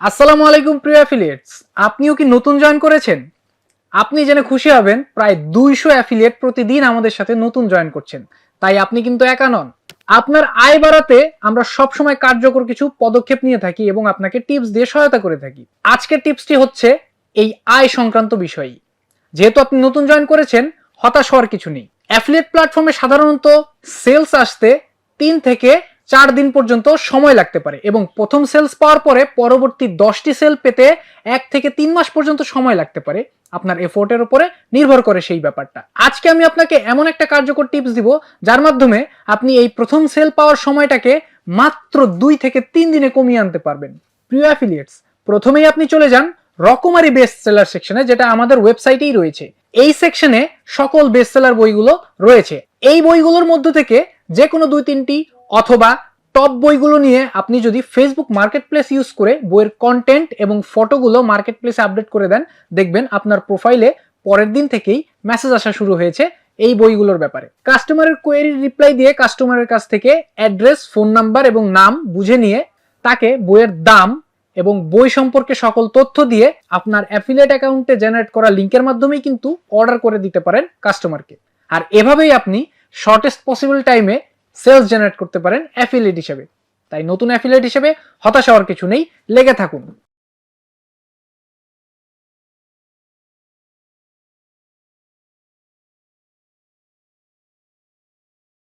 আসসালামু আলাইকুম, প্রিয় অ্যাফিলিয়েটস আপনিও কি নতুন জয়েন করেছেন? আপনি জেনে খুশি হবেন, প্রায় দুইশো অ্যাফিলিয়েট প্রতিদিন আমাদের সাথে নতুন জয়েন করছেন। তাই আপনি কিন্তু একা নন। আপনার আয় বাড়াতে আমরা সবসময় কার্যকর কিছু পদক্ষেপ নিয়ে থাকি এবং আপনাকে টিপস দিয়ে সহায়তা করে থাকি। আজকের টিপসটি হচ্ছে এই আয় সংক্রান্ত বিষয়ই। যেহেতু আপনি নতুন জয়েন করেছেন, হতাশ হওয়ার কিছু নেই। অ্যাফিলিয়েট প্ল্যাটফর্মে সাধারণত সেলস আসতে তিন থেকে চার দিন পর্যন্ত সময় লাগতে পারে এবং প্রথম সেলস পাওয়ার পরে পরবর্তী দশটি সেল পেতে এক থেকে তিন মাস পর্যন্ত সময় লাগতে পারে। আপনার এফোর্টের উপরে নির্ভর করে সেই ব্যাপারটা। আজকে আমি আপনাকে এমন একটা কার্যকর টিপস দিব, যার মাধ্যমে আপনি এই প্রথম সেল পাওয়ার সময়টাকে মাত্র দুই থেকে তিন দিনে কমিয়ে আনতে পারবেন। প্রিয় অ্যাফিলিয়েটস প্রথমেই আপনি চলে যান রকমারি বেস্ট সেলার সেকশনে যেটা আমাদের ওয়েবসাইটেই রয়েছে। এই সেকশনে সকল বেস্ট সেলার বইগুলো রয়েছে। এই বইগুলোর মধ্য থেকে যে কোনো দুই তিনটি অথবা টপ বইগুলো নিয়ে আপনি যদি ফেসবুক মার্কেট প্লেস ইউজ করে বইয়ের কন্টেন্ট এবং ফটোগুলো মার্কেট প্লেসে আপডেট করে দেন, দেখবেন আপনার প্রোফাইলে পরের দিন থেকেই মেসেজ আসা শুরু হয়েছে এই বইগুলোর ব্যাপারে। কাস্টমারের কোয়েরির রিপ্লাই দিয়ে কাস্টমারের কাছ থেকে অ্যাড্রেস ফোন নাম্বার এবং নাম বুঝে নিয়ে তাকে বইয়ের দাম এবং বই সম্পর্কে সকল তথ্য দিয়ে আপনার অ্যাফিলিয়েট অ্যাকাউন্টে জেনারেট করা লিঙ্কের মাধ্যমেই কিন্তু অর্ডার করে দিতে পারেন কাস্টমারকে আর এভাবেই আপনি শর্টেস্ট পসিবল টাইমে সেলস জেনারেট করতে পারেন অ্যাফিলিয়েট হিসেবে। তাই নতুন অ্যাফিলিয়েট হিসেবে হতাশ হওয়ার কিছু নেই, লেগে থাকুন।